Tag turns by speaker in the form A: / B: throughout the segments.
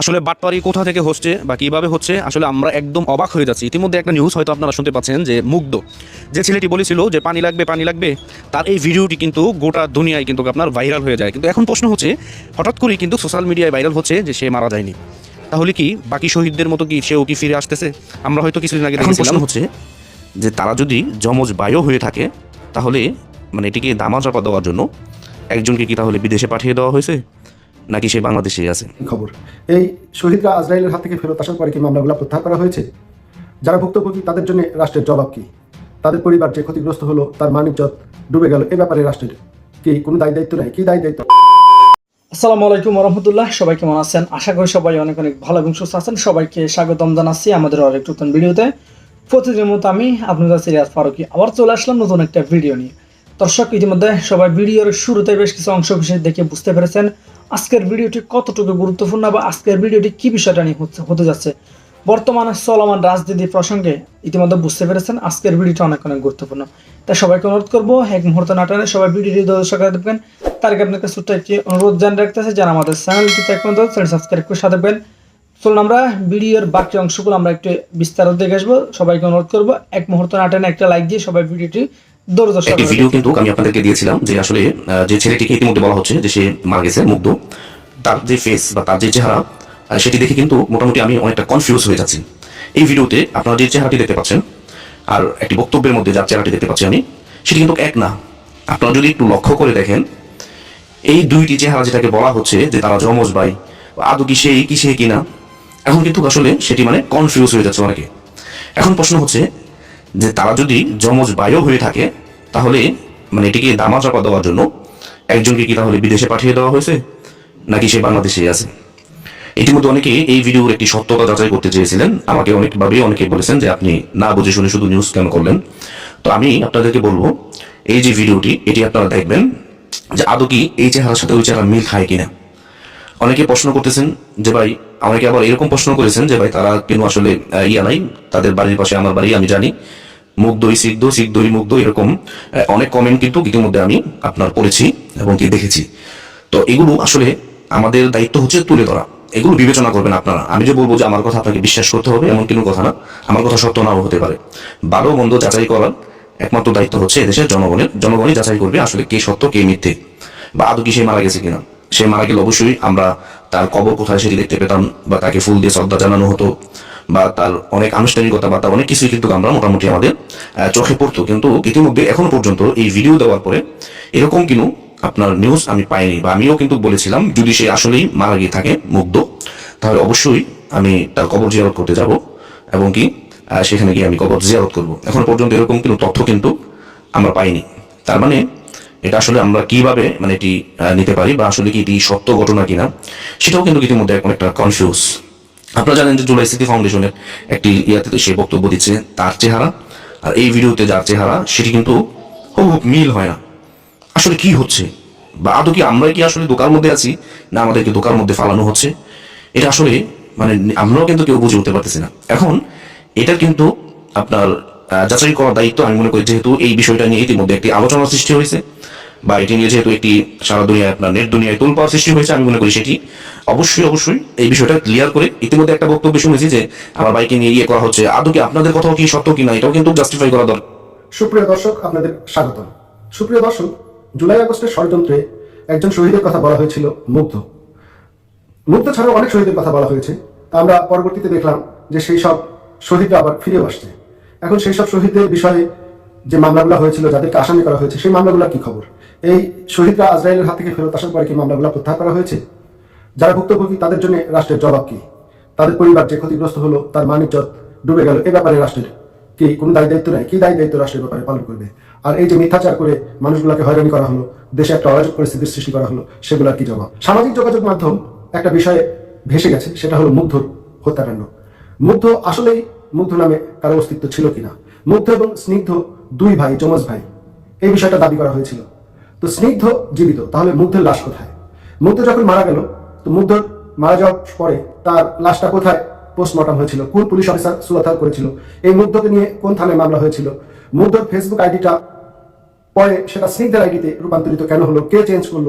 A: আসলে বাটপারি কোথা থেকে হচ্ছে বা কীভাবে হচ্ছে আসলে আমরা একদম অবাক হয়ে যাচ্ছি। ইতিমধ্যে একটা নিউজ হয়তো আপনারা শুনতে পাচ্ছেন যে মুগ্ধ। যে ছেলেটি বলেছিল যে পানি লাগবে পানি লাগবে। তার এই ভিডিওটি কিন্তু গোটা দুনিয়ায় কিন্তু আপনার ভাইরাল হয়ে যায়। কিন্তু এখন প্রশ্ন হচ্ছে হঠাৎ করেই কিন্তু সোশ্যাল মিডিয়ায় ভাইরাল হচ্ছে যে সে মারা যায়নি। তাহলে কি বাকি শহীদদের মতো কি সেও কি ফিরে আসতেছে? আমরা হয়তো কিছুদিন আগে দেখেছিলাম
B: প্রশ্ন হচ্ছে যে তারা যদি যমজ বায়ু হয়ে থাকে তাহলে মানে এটিকে দামাচাপা দেওয়ার জন্য একজনকে কি তাহলে বিদেশে পাঠিয়ে দেওয়া হয়েছে? নাকি সে বাংলাদেশেই আছে?
C: খবর? এই শহীদরা আজরাইলের হাত থেকে ফেরত আসার পরে কি মামলাগুলো প্রত্যাহার করা হয়েছে? যারা ভুক্তভোগী তাদের জন্য রাষ্ট্রের জবাব কি? তাদের পরিবার যে ক্ষতিগ্রস্ত হলো তার মানিজ্জত ডুবে গেল এ ব্যাপারে রাষ্ট্রের কি কোনো দায় দায়িত্ব নেই? কি দায় দায়িত্ব?
D: আসসালামু আলাইকুম রহমতুল্লাহ সবাই কেমন আছেন? আশা করি সবাই অনেক অনেক ভালো এবং সুস্থ আছেন। সবাইকে স্বাগতম জানাচ্ছি আমাদের আরেক নতুন ভিডিওতে। প্রতিদিনের মতো আমি আপনাদের সিরিয়াস ফারুকি আবার চলে আসলাম নতুন একটা ভিডিও নিয়ে। দর্শক, ইতিমধ্যে সবাই ভিডিওর শুরুতে বেশ কিছু অংশ বিশেষ দেখে বুঝতে পেরেছেন। আজকের ভিডিওটি কতটুকু গুরুত্বপূর্ণ বা আজকের ভিডিওটি কি বিষয়টা নিয়ে হচ্ছে, হতে যাচ্ছে? বর্তমানে চলমান রাজনীতি প্রসঙ্গে ইতিমধ্যে বুঝতে পেরেছেন আজকের ভিডিওটা অনেক অনেক গুরুত্বপূর্ণ। তাই সবাইকে অনুরোধ করব, এক মুহূর্ত নাটানে সবাই ভিডিওটি দর্শক দেখবেন। তার আগে আপনাকে ছোট্ট একটি অনুরোধ জানিয়ে রাখতেছে যারা আমাদের চ্যানেলটিতে এখন চ্যানেল সাবস্ক্রাইব করে সাথে দেখবেন চলুন আমরা ভিডিওর বাকি অংশগুলো আমরা একটু বিস্তারিত দেখে আসব। সবাইকে অনুরোধ করব, এক মুহূর্ত নাটানে একটা লাইক দিয়ে সবাই ভিডিওটি
B: একটি ভিডিও কিন্তু আমি আপনাদেরকে দিয়েছিলাম যে আসলে যে ছেলেটিকে ইতিমধ্যে বলা হচ্ছে যে সে মারা গেছে মুগ্ধ তার যে ফেস বা তার যে চেহারা সেটি দেখে কিন্তু মোটামুটি আমি অনেকটা কনফিউজ হয়ে যাচ্ছি। এই ভিডিওতে আপনারা যে চেহারাটি দেখতে পাচ্ছেন আর একটি বক্তব্যের মধ্যে যার চেহারাটি দেখতে পাচ্ছি আমি সেটি কিন্তু এক না। আপনারা যদি একটু লক্ষ্য করে দেখেন এই দুইটি চেহারা যেটাকে বলা হচ্ছে যে তারা যমজ ভাই আদৌ কি সেই কি সে কিনা এখন কিন্তু আসলে সেটি মানে কনফিউজ হয়ে যাচ্ছে অনেকে। এখন প্রশ্ন হচ্ছে যে তারা যদি যমজ বায়ু হয়ে থাকে তাহলে মানে এটিকে দামাচাপা দেওয়ার জন্য একজনকে কি তাহলে বিদেশে পাঠিয়ে দেওয়া হয়েছে? নাকি সে বাংলাদেশেই আছে? ইতিমধ্যে অনেকে এই ভিডিওর একটি সত্যতা যাচাই করতে চেয়েছিলেন। আমাকে অনেকভাবে অনেকে বলেছেন যে আপনি না বুঝে শুনে শুধু নিউজ কেন করলেন? তো আমি আপনাদেরকে বলব, এই যে ভিডিওটি, এটি আপনারা দেখবেন যে আদৌ কি এই চেহারার সাথে ওই চেহারা মিল খায় কিনা? অনেকে প্রশ্ন করতেছেন যে ভাই অনেকে আবার এরকম প্রশ্ন করেছেন যে ভাই, তারা কেন আসলে ইয়া নাই? তাদের বাড়ির পাশে, আমার বাড়ি, আমি জানি। মুগ্ধই, সিদ্ধ, সিদ্ধই মুগ্ধ এরকম অনেক কমেন্ট কিন্তু ইতিমধ্যে আমি আপনার পড়েছি এবং কি দেখেছি। তো এগুলো আসলে আমাদের দায়িত্ব হচ্ছে তুলে ধরা। এগুলো বিবেচনা করবেন আপনারা। আমি যে বলব যে আমার কথা আপনাকে বিশ্বাস করতে হবে, এমন কোনো কথা না। আমার কথা সত্য নাও হতে পারে। ভালো মন্দ যাচাই করার একমাত্র দায়িত্ব হচ্ছে এদেশের জনগণের। জনগণই যাচাই করবে আসলে কে সত্য, কে মিথ্যে। বা আদৌ কি সে মারা গেছে কিনা। সে মারা গেলে অবশ্যই আমরা তার কবর কোথায় সেটি দেখতে পেতাম বা তাকে ফুল দিয়ে শ্রদ্ধা জানানো হতো। বা তার অনেক আনুষ্ঠানিকতা বা তার অনেক কিছুই কিন্তু আমরা মোটামুটি আমাদের চোখে পড়তো। কিন্তু ইতিমধ্যে এখনও পর্যন্ত এই ভিডিও দেওয়ার পরে এরকম কিন্তু আপনার নিউজ আমি পাইনি বা আমিও কিন্তু বলেছিলাম, যদি সে আসলেই মারা গিয়ে থাকে, মুগ্ধ, তাহলে অবশ্যই আমি তার কবর জিয়ারত করতে যাব এবং কি সেখানে গিয়ে আমি কবর জিয়ারত করব। এখন পর্যন্ত এরকম কিন্তু তথ্য কিন্তু আমরা পাইনি। তার মানে এটা আসলে আমরা কীভাবে মানে এটি নিতে পারি বা আসলে কি এটি সত্য ঘটনা কিনা, সেটাও কিন্তু ইতিমধ্যে এখন একটা কনফিউজ আপনারা জানেন যে জুলাই স্মৃতি ফাউন্ডেশনের একটি ইয়াতে সে বক্তব্য দিচ্ছে, তার চেহারা। আর এই ভিডিওতে যার চেহারা, সেটি কিন্তু হুবহুব মিল হয় না। আসলে কি হচ্ছে? বা আদৌ কি আমরা কি আসলে দোকার মধ্যে আছি, না আমাদেরকে দোকার মধ্যে ফালানো হচ্ছে? এটা আসলে মানে আমরাও কিন্তু কেউ বুঝে উঠতে পারতেছি না। এখন, এটার কিন্তু আপনার যাচাই করার দায়িত্ব আমি মনে করি, যেহেতু এই বিষয়টা নিয়ে ইতিমধ্যে একটি আলোচনা সৃষ্টি হয়েছে। বা এটি নিয়ে যেহেতু একটি সারা দুনিয়ায় আপনার নেট দুনিয়ায় তোল পাওয়ার সৃষ্টি হয়েছে, আমি মনে করি সেটি অবশ্যই অবশ্যই এই বিষয়টা ক্লিয়ার করে ইতিমধ্যে একটা বক্তব্য শুনেছি যে আমার বাইকে নিয়ে ইয়ে করা হচ্ছে। আদৌ কি আপনাদের কথাও কি সত্য কিনা, এটাও কিন্তু জাস্টিফাই করা দরকার।
C: সুপ্রিয় দর্শক, আপনাদের স্বাগতম। সুপ্রিয় দর্শক, জুলাই আগস্টের ষড়যন্ত্রে একজন শহীদের কথা বলা হয়েছিল, মুগ্ধ। মুগ্ধ ছাড়াও অনেক শহীদের কথা বলা হয়েছে। আমরা পরবর্তীতে দেখলাম যে সেই সব শহীদরা আবার ফিরেও আসছে। এখন সেই সব শহীদদের বিষয়ে যে মামলাগুলো হয়েছিল, যাদেরকে আসামি করা হয়েছে, সেই মামলাগুলো কি খবর? এই শহীদরা আজরাইলের হাত থেকে ফেরত আসার পরে কি মামলাগুলো প্রত্যাহার করা হয়েছে? যারা ভুক্তভোগী, তাদের জন্য রাষ্ট্রের জবাব কি? তাদের পরিবার যে ক্ষতিগ্রস্ত হলো, তার মানিজ্জত ডুবে গেল, এ ব্যাপারে রাষ্ট্রের কি কোনো দায় দায়িত্ব নেই? কি দায় দায়িত্ব রাষ্ট্রের ব্যাপারে পালন করবে? আর এই যে মিথ্যাচার করে মানুষগুলোকে হয়রানি করা হলো, দেশে একটা অরাজক পরিস্থিতির সৃষ্টি করা হলো, সেগুলোর কি জবাব? সামাজিক যোগাযোগ মাধ্যম একটা বিষয়ে ভেসে গেছে, সেটা হলো মুগ্ধ হত্যাকাণ্ড মুগ্ধ আসলেই মুগ্ধ নামে কারও অস্তিত্ব ছিল কিনা? মুগ্ধ এবং স্নিগ্ধ দুই ভাই, যমজ ভাই, এই বিষয়টা দাবি করা হয়েছিল। তো স্নিগ্ধ জীবিত, তাহলে মুগ্ধের লাশ কোথায়? মুগ্ধ যখন মারা গেল, তো মুগ্ধ মারা যাওয়ার পরে তার লাশটা কোথায়? পোস্টমর্টম হয়েছিল। কোন পুলিশ অফিসার সুরতাল করেছিল? এই মুগ্ধকে নিয়ে কোন থানায় মামলা হয়েছিল? মুগ্ধর ফেসবুক আইডিটা পরে সেটা স্নিগ্ধের আইডিতে রূপান্তরিত কেন হলো? কে চেঞ্জ করল?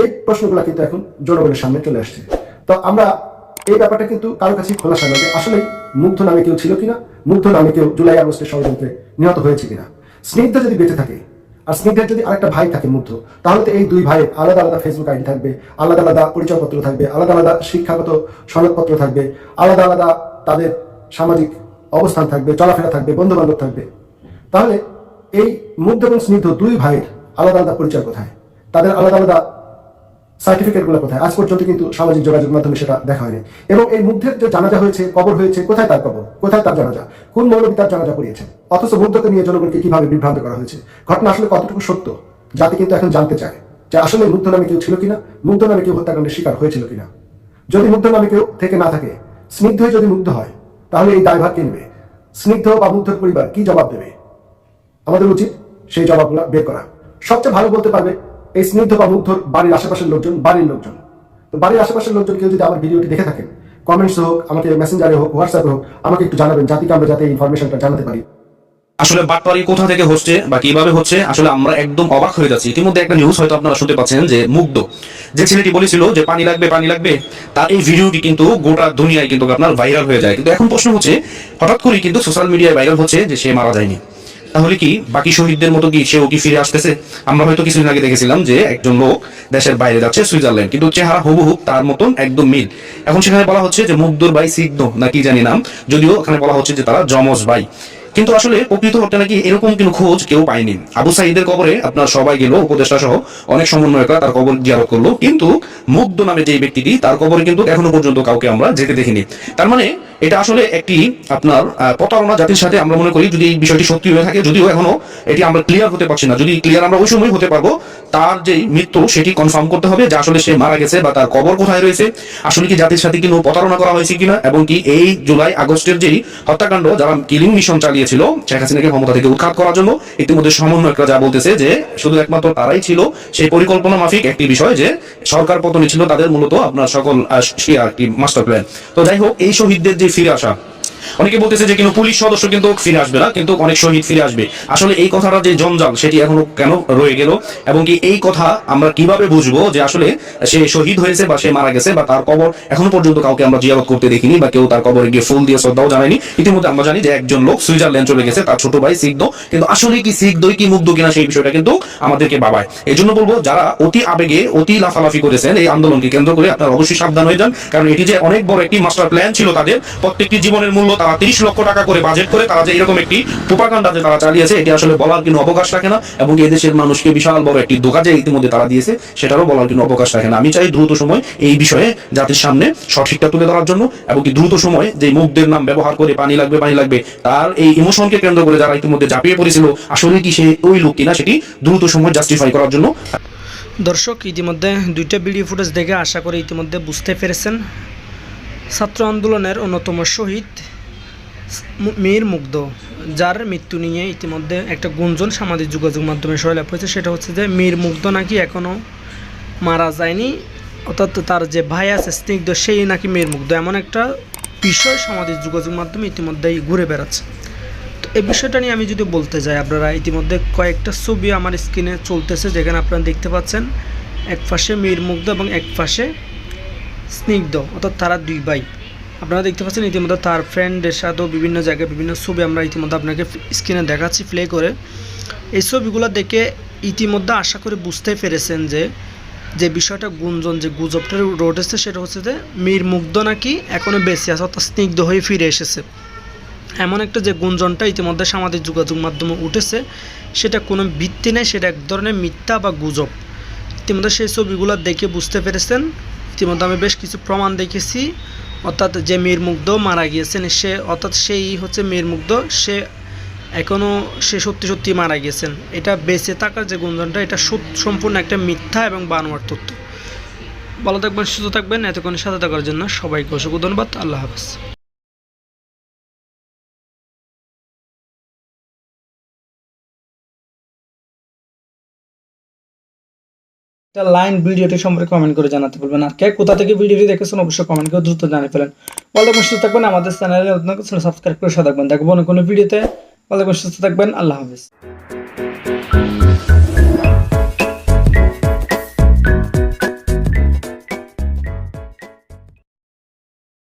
C: এই প্রশ্নগুলো কিন্তু এখন জনগণের সামনে চলে আসছে। তো আমরা এই ব্যাপারটা কিন্তু কারও কাছে খোলাসা নয় যে আসলে মুগ্ধ নামে কেউ ছিল কিনা? মুগ্ধ নামে কেউ জুলাই আগস্টের ষড়যন্ত্রে নিহত হয়েছে কিনা? স্নিগ্ধ যদি বেঁচে থাকে আর স্নিগ্ধের যদি আরেকটা ভাই থাকে মুগ্ধ, তাহলে তো এই দুই ভাইয়ের আলাদা আলাদা ফেসবুক আইডি থাকবে, আলাদা আলাদা পরিচয়পত্র থাকবে, আলাদা আলাদা শিক্ষাগত সনদপত্র থাকবে, আলাদা আলাদা তাদের সামাজিক অবস্থান থাকবে, চলাফেরা থাকবে বন্ধু বান্ধব থাকবে। তাহলে এই মুগ্ধ এবং স্নিগ্ধ দুই ভাইয়ের আলাদা আলাদা পরিচয় কোথায়? তাদের আলাদা আলাদা সার্টিফিকেটগুলো কোথায়? আজ পর্যন্ত কিন্তু সামাজিক যোগাযোগ মাধ্যমে সেটা দেখা হয়নি। এবং এই মুগ্ধের যে জানাজা হয়েছে, কবর হয়েছে, কোথায় তার কবর? কোথায় তার জানাজা? কোন মৌলবী তার জানাজা করিয়েছে অথচ মুগ্ধকে নিয়ে জনগণকে কীভাবে বিভ্রান্ত করা হয়েছে? ঘটনা আসলে কতটুকু সত্য? জাতি কিন্তু এখন জানতে চায় যে আসলে মুগ্ধ নামে কেউ ছিল কিনা? মুগ্ধ নামে কেউ হত্যাকাণ্ডের শিকার হয়েছিল কিনা? যদি মুগ্ধ নামে কেউ থেকে না থাকে স্নিগ্ধই যদি মুগ্ধ হয়, তাহলে এই দায়ভার কে নেবে? স্নিগ্ধ বা মুগ্ধর পরিবার কি জবাব দেবে? আমাদের উচিত সেই জবাবগুলো বের করা। সবচেয়ে ভালো বলতে পারবে এই স্নিগ্ধ বা মুগ্ধর বাড়ির আশেপাশের লোকজন, বাড়ির লোকজন। তো বাড়ির আশেপাশের লোকজন কেউ যদি আমার ভিডিওটি দেখে থাকেন কমেন্টস হোক, আমাকে মেসেঞ্জারে হোক হোয়াটসঅ্যাপে হোক, আমাকে একটু জানাবেন জাতিকে আমরা যাতে ইনফরমেশনটা জানাতে পারি।
B: আসলে বাটপারি কোথা থেকে হচ্ছে বা কীভাবে হচ্ছে, আসলে আমরা একদম অবাক হয়ে যাচ্ছি। ইতিমধ্যে একটা নিউজ হয়তো আপনারা শুনতে পাচ্ছেন যে মুগ্ধ। যে ছেলেটি বলেছিল যে, পানি লাগবে পানি লাগবে। তার এই ভিডিওটি কিন্তু গোটা দুনিয়ায় কিন্তু আপনার ভাইরাল হয়ে যায়। কিন্তু এখন প্রশ্ন হচ্ছে, হঠাৎ করেই কিন্তু সোশ্যাল মিডিয়ায় ভাইরাল হচ্ছে যে সে মারা যায়নি। তাহলে কি বাকি শহীদদের মতো কি সেও কি ফিরে আসতেছে? আমরা হয়তো কিছুদিন আগে দেখেছিলাম যে একজন লোক দেশের বাইরে যাচ্ছে, সুইজারল্যান্ড। কিন্তু চেহারা হুবহু তার মতন একদম মিল। এখন সেখানে বলা হচ্ছে যে মুগ্ধর ভাই সিগ্ধ না কি জানি নাম। যদিও ওখানে বলা হচ্ছে যে তারা যমজ ভাই। কিন্তু আসলে প্রকৃত হত্যা নাকি এরকম কোনো খোঁজ কেউ পায়নি। আবু সাইদের কবরে আপনার সবাই গেল, উপদেষ্টা সহ অনেক সমন্বয়করা তার কবর জিয়ারত করল। কিন্তু মুগ্ধ নামে যে ব্যক্তিটি, তার কবরে কিন্তু এখনও পর্যন্ত কাউকে আমরা যেতে দেখিনি। তার মানে এটা আসলে একটি, আপনার প্রতারণা জাতির সাথে আমরা মনে করি যদি এই বিষয়টি সত্যি হয়ে থাকে, যদিও এখনও এটি আমরা ক্লিয়ার হতে পারছি না। যদি ক্লিয়ার আমরা ওই সময় হতে পারব, তার যে মৃত্যু, সেটি কনফার্ম করতে হবে যে আসলে সে মারা গেছে বা তার কবর কোথায় রয়েছে। আসলে কি জাতির সাথে কোনো প্রতারণা করা হয়েছে কিনা? এবং কি এই জুলাই আগস্টের যেই হত্যাকাণ্ড, যারা কিলিং মিশন চালিয়েছিল, শেখ হাসিনাকে ক্ষমতা থেকে উৎখাত করার জন্য, ইতিমধ্যে সমন্বয়করা যা বলতেছে যে শুধু একমাত্র তারাই ছিল, সেই পরিকল্পনা মাফিক একটি বিষয় যে সরকার পতনে ছিল তাদের মূলত আপনার সকল শিয়া একটি মাস্টার প্ল্যান তো যাই হোক, এই শহীদদের যে ফিরে আসা। অনেকে বলতেছে যে কিন্তু পুলিশ সদস্য কিন্তু ফিরে আসবে না, কিন্তু অনেক শহীদ ফিরে আসবে। আসলে এই কথাটা যে জঞ্জাল, সেটি এখনও কেন রয়ে গেল? এবং কি এই কথা আমরা কীভাবে বুঝব যে আসলে সে শহীদ হয়েছে বা সে মারা গেছে বা তার কবর এখনও পর্যন্ত কাউকে আমরা জিয়ারত করতে দেখিনি বা কেউ তার কবরে গিয়ে ফুল দিয়ে শ্রদ্ধাও জানায়নি। ইতিমধ্যে আমরা জানি যে একজন লোক সুইজারল্যান্ড চলে গেছে, তার ছোট ভাই সিদ্ধ কিন্তু আসলে কি সিদ্ধই কি মুগ্ধ কিনা সেই বিষয়টা কিন্তু আমাদেরকে বাবায় এই জন্য বলব, যারা অতি আবেগে, অতি লাফালাফি করেছেন এই আন্দোলনকে কেন্দ্র করে আপনারা অবশ্যই সাবধান হয়ে যান। কারণ এটি যে অনেক বড় একটি মাস্টার প্ল্যান ছিল তাদের। প্রত্যেকটি জীবনের মূল্য তারা তিরিশ লক্ষ টাকা করে বাজেট করে, তারা যে এরকম একটি প্রোপাগান্ডা যে তারা চালিয়েছে, এটি আসলে বলার কোনো অবকাশ রাখে না এবং এই দেশের মানুষকে বিশাল বড় একটি ধোকা যে ইতিমধ্যে তারা দিয়েছে, সেটারও বলার কোনো অবকাশ রাখে না। আমি চাই দ্রুত সময় এই বিষয়ে জাতির সামনে সঠিকটা তুলে ধরার জন্য, এবং কি দ্রুত সময় যে মুখদের নাম ব্যবহার করে পানি লাগবে পানি লাগবে, তার এই ইমোশনকে কেন্দ্র করে যারা ইতিমধ্যে ঝাঁপিয়ে পড়েছিল, আসলে কি সে ওই লোক কিনা সেটি দ্রুত সময় জাস্টিফাই করার জন্য।
D: দর্শক, ইতিমধ্যে দুইটা ভিডিও ফুটেজ দেখে আশা করি ইতিমধ্যে বুঝতে পেরেছেন। ছাত্র আন্দোলনের অন্যতম শহীদ মীর মুগ্ধ, যার মৃত্যু নিয়ে ইতিমধ্যে একটা গুঞ্জন সামাজিক যোগাযোগ মাধ্যমে সয়লাভ হয়েছে। সেটা হচ্ছে যে মীর মুগ্ধ নাকি এখনও মারা যায়নি, অর্থাৎ তার যে ভাই আছে স্নিগ্ধ, সেই নাকি মীর মুগ্ধ। এমন একটা বিষয় সামাজিক যোগাযোগ মাধ্যমে ইতিমধ্যেই ঘুরে বেড়াচ্ছে। তো এই বিষয়টা নিয়ে আমি যদি বলতে যাই, আপনারা ইতিমধ্যে কয়েকটা ছবি আমার স্ক্রিনে চলতেছে, যেখানে আপনারা দেখতে পাচ্ছেন এক পাশে মীর মুগ্ধ এবং এক পাশে স্নিগ্ধ, অর্থাৎ তারা দুই ভাই। আপনারা দেখতে পাচ্ছেন ইতিমধ্যে তার ফ্রেন্ডের সাথেও বিভিন্ন জায়গায় বিভিন্ন ছবি আমরা ইতিমধ্যে আপনাকে স্ক্রিনে দেখাচ্ছি প্লে করে। এই ছবিগুলো দেখে ইতিমধ্যে আশা করে বুঝতে পেরেছেন যে যে বিষয়টা গুঞ্জন, যে গুজবটা রটেছে সেটা হচ্ছে যে, মীর মুগ্ধ নাকি এখনও বেঁচে আছে, অর্থাৎ স্নিগ্ধ হয়ে ফিরে এসেছে। এমন একটা যে গুঞ্জনটা ইতিমধ্যে সামাজিক যোগাযোগ মাধ্যমে উঠেছে, সেটা কোনো ভিত্তি নেই, সেটা এক ধরনের মিথ্যা বা গুজব। ইতিমধ্যে সেই ছবিগুলো দেখে বুঝতে পেরেছেন। ইতিমধ্যে আমি বেশ কিছু প্রমাণ দেখেছি। অর্থাৎ যে মীর মুগ্ধ মারা গিয়েছেন, সে অর্থাৎ সেই হচ্ছে মীর মুগ্ধ সে এখনও সে সত্যি সত্যি মারা গিয়েছেন। এটা বেঁচে থাকার যে গুঞ্জনটা, এটা সম্পূর্ণ একটা মিথ্যা এবং বানোয়ার তথ্য। ভালো থাকবেন, সুস্থ থাকবেন, এতক্ষণ সাথে থাকার জন্য সবাইকে অসংখ্য ধন্যবাদ। আল্লাহ হাফেজ। একটা লাইন ভিডিওটি সম্পর্কে কমেন্ট করে জানাতে বলবেন। আর কে কোথা থেকে ভিডিওটি দেখেছেন অবশ্যই কমেন্ট করে দ্রুত জানিয়ে ফেলেন। থাকবেন, সুস্থ থাকবেন। আমাদের চ্যানেলে সাবস্ক্রাইব করে সাথে থাকবেন। দেখব কোনো ভিডিওতে। থাকবেন, সুস্থ থাকবেন। আল্লাহ হাফেজ।